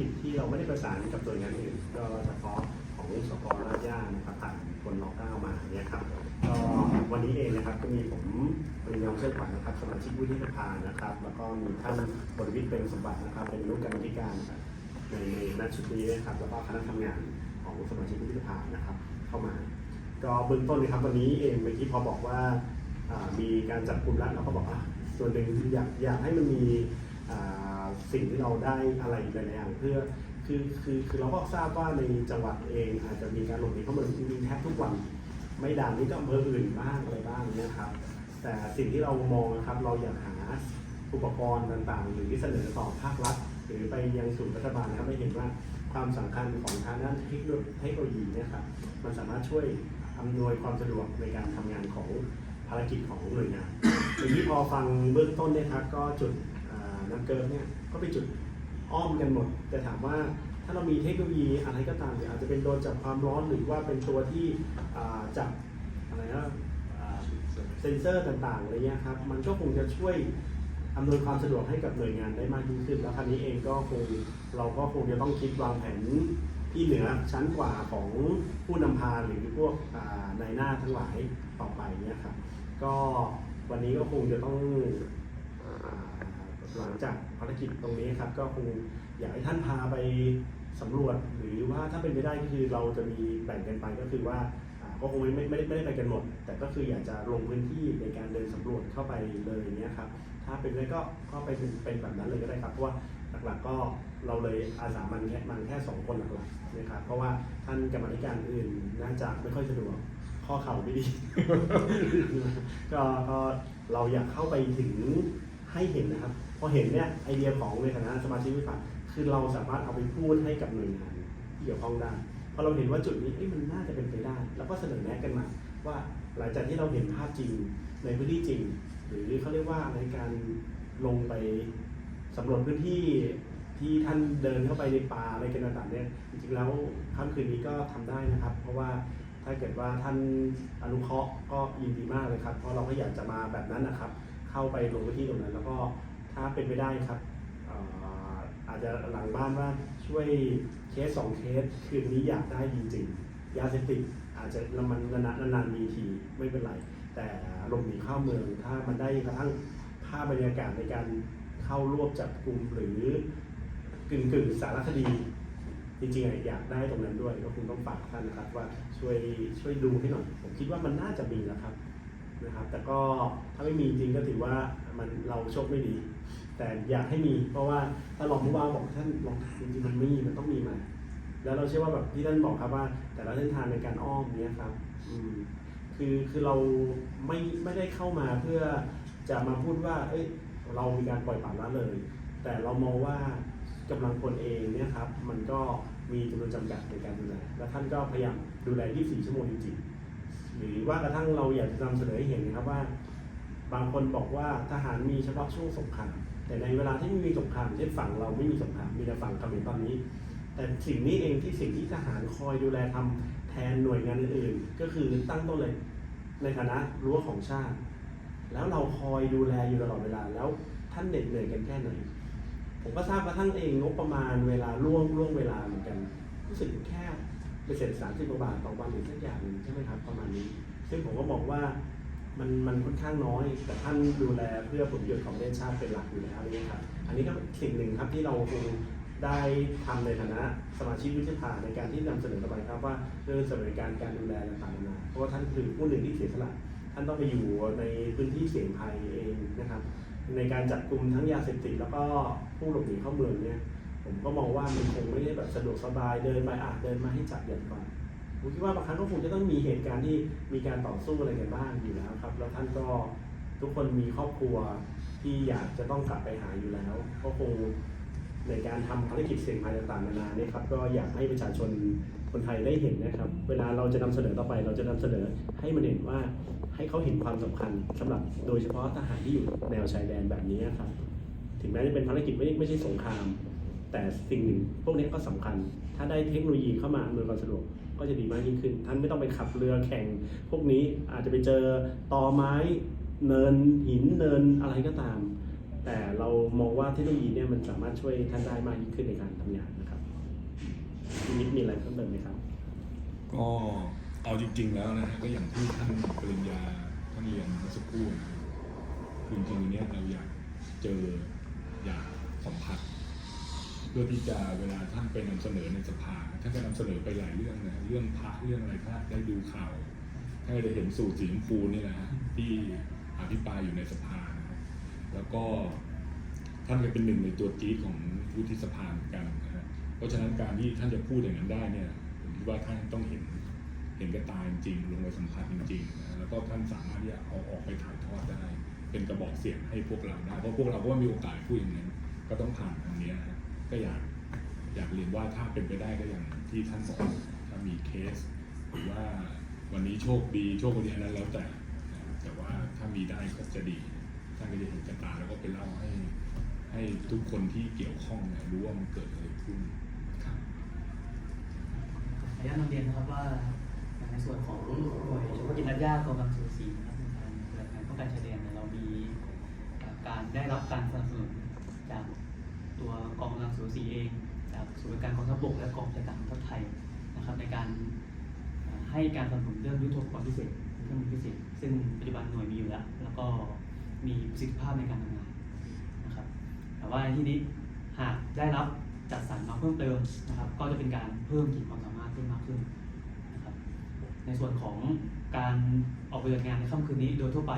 กิจที่เราไม่ได้ประสานกับหน่วยงานอื่นก็เฉพาะของสกลาดย่านะครับผ่านคนรอเก้ามาเนี่ยครับก็วันนี้เองนะครับก็มีผมปริญญาเชิดขวัญนะครับสมาชิกวุฒิสภานะครับ แล้วก็มีท่านบริวิทย์เป็นสมบัตินะครับ เป็นลูกกรรมธิการในในนัดชุดนี้นะครับแล้วก็คณะทำงานของสมาชิกวุฒิสภานะครับเข้ามา ก็เบื้องต้นนะครับวันนี้เองเมื่อกี้พอบอกว่ามีการจับกลุ่มแล้วเราก็บอกว่าส่วนหนึ่งอยากอยากให้มันมีอ่า สิ่งที่เราได้อะไรหลายอย่างเพื่อคือคือคือเราก็ทราบว่าในจังหวัดเองอาจจะมีการหลบหนีเข้าเมืองจริงๆแทบทุกวัน ไม่ด่านนี้ก็อำเภออื่นบ้างอะไรบ้างนะครับ แต่สิ่งที่เรามองนะครับเราอยากหาอุปกรณ์ต่างๆ หรือที่เสนอต่อภาครัฐหรือไปยังศูนย์รัฐบาลนะครับได้เห็นว่าความสำคัญของทางด้านเทคโนโลยีเนี่ยครับมันสามารถช่วยอำนวยความสะดวกในการทำงานของภารกิจของหน่วยงานทีนี้พอฟังเบื้องต้นเนี่ยครับก็จุดน้ำเกินเนี่ย ก็เป็นจุดอ้อมกันหมด แต่ถามว่าถ้าเรามีเทคโนโลยีอะไรก็ตามเนี่ยอาจจะเป็นโดนจับความร้อนหรือว่าเป็นตัวที่จับอะไรนะอ่าเซนเซอร์ต่างๆอะไรเงี้ยครับมันก็คงจะช่วยอำนวยความสะดวกให้กับหน่วยงานได้มากยิ่งขึ้น แล้วคราวนี้เองก็คงเราก็คงจะต้องคิดวางแผนที่เหนือชั้นกว่าของผู้นำพาหรือพวกนายหน้าทั้งหลายต่อไปเนี่ยครับก็วันนี้ก็คงจะต้อง หลังจากภารกิจตรงนี้ครับก็คงอยากให้ท่านพาไปสำรวจ หรือว่าถ้าเป็นไปได้ก็คือเราจะมีแบ่งกันไปก็คือว่าก็คงไม่ไม่ไม่ได้ไม่ได้ไปกันหมด แต่ก็คืออยากจะลงพื้นที่ในการเดินสำรวจเข้าไปเลยเนี่ยครับถ้าเป็นไปได้ก็ก็ไปเป็นเป็นแบบนั้นเลยก็ได้ครับเพราะว่าหลักๆก็เราเลยอาสามันแค่มันแค่สองคนหลักๆนะครับเพราะว่าท่านกรรมธิการอื่นน่าจะไม่ค่อยสะดวกข้อเข่าไม่ดีก็ก็เราอยากเข้าไปถึงให้เห็นนะครับ อเห็นเนี่ยไอเดียของในฐานะสมาชิกวิปคือเราสามารถเอาไปพูดให้กับหน่วยงานที่เกี่ยวข้องได้พอเราเห็นว่าจุดนี้มันน่าจะเป็นไปได้ แล้วก็เสนอแนะกันมา ว่าหลังจากที่เราเห็นภาพจริงในพื้นที่จริง หรือเขาเรียกว่าในการลงไปสำรวจพื้นที่ที่ท่านเดินเข้าไปในป่าอะไรกันต่างๆเนี่ยจริงๆแล้วค่ำคืนนี้ก็ทำได้นะครับ เพราะว่าถ้าเกิดว่าท่านอนุเคราะห์ก็ยินดีมากเลยครับ เพราะเราก็อยากจะมาแบบนั้นนะครับ เข้าไปลงพื้นที่ตรงนั้น แล้วก็ ถ้าเป็นไปได้ครับอาจจะหลังบ้านว่าช่วยเคสสองเคสคืนนี้อยากได้จริงๆยาเสพติดอาจจะละมันนานๆนานมีทีไม่เป็นไร แต่ลบหนีเข้าเมืองถ้ามันได้กระทั่งภาพบรรยากาศในการเข้ารวบจับกลุ่มหรือกึ่งกึ่งสารคดี จริงๆอยากได้ตรงนั้นด้วยก็คงต้องฝากท่านนะครับว่าช่วยช่วยดูให้หน่อยผมคิดว่ามันน่าจะมีแล้วครับ นะครับแต่ก็ถ้าไม่มีจริงก็ถือว่ามันเราโชคไม่ดี แต่อยากให้มี เพราะว่าถ้าลองผู้ว่าบอกท่านลองถามจริงๆมันไม่มีมันต้องมีมา แล้วเราเชื่อว่าแบบที่ท่านบอกครับว่า แต่ละเส้นทางในการอ้อมเนี้ยครับอืมคือคือเราไม่ไม่ได้เข้ามาเพื่อจะมาพูดว่า เอ้ยเรามีการปล่อยปละละเลย แต่เรามองว่ากำลังคนเองเนี่ยครับ มันก็มีจำนวนจำกัดในการดูแลและท่านก็พยายามดูแล 24 ชั่วโมงจริงๆ หรือว่ากระทั่งเราอยากจะนำเสนอให้เห็นนะครับว่า บางคนบอกว่าทหารมีเฉพาะช่วงสงครามแต่ในเวลาที่ไม่มีสงครามเช่นฝั่งเราไม่มีสงครามมีแต่ฝั่งเขมรตอนนี้ แต่สิ่งนี้เองที่สิ่งที่ทหารคอยดูแลทำแทนหน่วยงานอื่นก็คือตั้งต้นเลยในฐานะรั้วของชาติ แล้วเราคอยดูแลอยู่ตลอดเวลาแล้วท่านเหน็ดเหนื่อยกันแค่ไหนผมก็ทราบกระทั่งเองงบประมาณเวลาล่วงล่วงเวลาเหมือนกัน รู้สึกแค่ ไปเสร็จสามสิบกว่าบาทต่อวันหรือสักอย่างหนึ่งใช่ไหมครับประมาณนี้ ซึ่งผมก็บอกว่ามันมันค่อนข้างน้อย แต่ท่านดูแลเพื่อผลประโยชน์ของประเทศชาติเป็นหลักอยู่แล้วนี่ครับอันนี้ก็เป็นสิ่งหนึ่งครับที่เราคงได้ทำในฐานะสมาชิกวิทยาภาในการที่นำเสนอต่อไปครับว่าเรื่องสวัสดิการการดูแลต่างๆนานาเพราะว่าท่านคือผู้หนึ่งที่เสียสละท่านต้องไปอยู่ในพื้นที่เสี่ยงภัยเองนะครับ ในการจับกลุ่มทั้งยาเสพติดแล้วก็ผู้หลบหนีเข้าเมืองเนี่ย ผมก็มองว่ามันคงไม่ได้แบบสะดวกสบายเดินไปอะเดินมาให้จับอย่างก่อนผมคิดว่าบางครั้งก็คงจะต้องมีเหตุการณ์ที่มีการต่อสู้อะไรกันบ้างอยู่แล้วครับ แล้วท่านก็ทุกคนมีครอบครัวที่อยากจะต้องกลับไปหาอยู่แล้ว ก็คงในการทำภารกิจเสี่ยงภัยต่างๆนานาเนี่ยครับก็อยากให้ประชาชนคนไทยได้เห็นนะครับ เวลาเราจะนำเสนอต่อไป เราจะนำเสนอให้มันเห็นว่าให้เขาเห็นความสำคัญสำหรับโดยเฉพาะทหารที่อยู่แนวชายแดนแบบนี้ครับ ถึงแม้จะเป็นภารกิจไม่ไม่ใช่สงคราม แต่สิ่งหนึ่งพวกนี้ก็สำคัญ ถ้าได้เทคโนโลยีเข้ามาอำนวยความสะดวกก็จะดีมากยิ่งขึ้น ท่านไม่ต้องไปขับเรือแข่ง พวกนี้อาจจะไปเจอตอไม้เนินหินเนินอะไรก็ตาม แต่เรามองว่าเทคโนโลยีเนี่ยมันสามารถช่วยท่านได้มากยิ่งขึ้นในการทำงานนะครับนิดมีอะไรเพิ่มเติมไหมครับ ก็เอาจริง ๆ แล้วนะฮะก็อย่างที่ท่านปริญญาท่านเรียนเมื่อสักครู่คือจริงๆเนี้ยเราอยากเจออยากสัมผัส พื่อที่จะเวลาท่านไปนำเสนอในสภาท่านก็นำเสนอไปหลายเรื่องนะเรื่องพระเรื่องอะไรถ้านได้ดูข่าวท่านก็จะเห็นสูตรสีชมพูนี่แหละฮะที่อภิปรายอยู่ในสภานะครับแล้วก็ท่านก็เป็นหนึ่งในตัวจี๊ดของวุฒิสภาเหมือนกันนะฮะเพราะฉะนั้นการที่ท่านจะพูดอย่างนั้นได้เนี่ยผมคิดว่าท่านต้องเห็นเห็นกับตายจริงลงไปสัมผัสจริงๆนะแล้วก็ท่านสามารถที่จะเอาออกไปถ่ายทอดได้ เป็นกระบอกเสียงให้พวกเราได้เพราะพวกเราก็มีโอกาสพูดอย่างนั้นก็ต้องผ่านทางนี้ ก็อยากอยากเรียนว่าถ้าเป็นไปได้ก็อย่างที่ท่านบอกถ้ามีเคสหรือว่าวันนี้โชคดีโชคดีอันนั้นแล้วแต่ แต่ว่าถ้ามีได้ก็จะดีท่านก็จะเห็นกับตาแล้วก็ไปเล่าให้ให้ทุกคนที่เกี่ยวข้องเนี่ยรู้ว่ามันเกิดอะไรขึ้นครับขออนุญาตนำเรียนนะครับว่าในส่วนของหน่วยเฉพาะกิจรัฐยากองกำลังสูสีนะครับในการปฏิบัติงานป้องกันชายแดนเนี่ยเรามีการได้รับการสนับสนุนจาก ตัวกองกำลังสูสีเองจากศูนย์การกองทัพบกและกองบัญชาการกองทัพไทยนะครับในการให้การสนับสนุนเรื่องยุทโธปกรณ์พิเศษเครื่องมือพิเศษ ซึ่งปัจจุบันหน่วยมีอยู่แล้ว แล้วก็มีประสิทธิภาพในการทำงานนะครับแต่ว่าในที่นี้หากได้รับจัดสรรมาเพิ่มเติมนะครับ ก็จะเป็นการเพิ่มขีดความสามารถเพิ่มมากขึ้นนะครับในส่วนของการออกปฏิบัติงานในค่ำคืนนี้โดยทั่วไป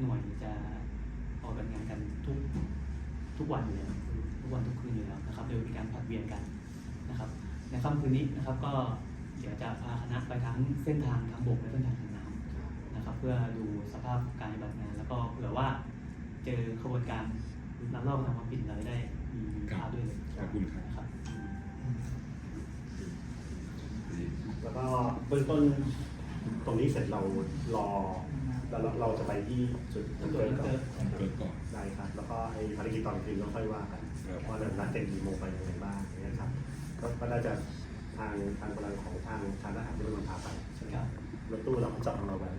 หน่วยจะออกปฏิบัติงานกันทุกทุกวันอยู่แล้ว ทุกวันทุกคืนอยู่แล้วนะครับโดยมีการผลัดเวียนกันนะครับ ในค่ำคืนนี้นะครับก็เดี๋ยวจะพาคณะไปทั้งเส้นทางทางบกและเส้นทางทางน้ำนะครับ เพื่อดูสภาพการปฏิบัติงาน แล้วก็เผื่อว่าเจอขบวนการลักลอบนำความผิดเราจะได้มีภาพด้วยเลยขอบคุณครับนะครับแล้วก็เบื้องต้นตรงนี้เสร็จเรารอ เราเราจะไปที่จุดจุดเกิดก่อนเกิดก่อน ได้ครับ แล้วก็ไอ้ภารกิจตอนคืนก็ค่อยว่ากันครับ ว่าเรานัดเต็มกี่โมงไปยังไงบ้างนะครับก็ก็น่าจะทางทางกำลังของทางทางทหารที่มันพาไปใช่ไหมครับรถตู้เราก็จอดของเราไว้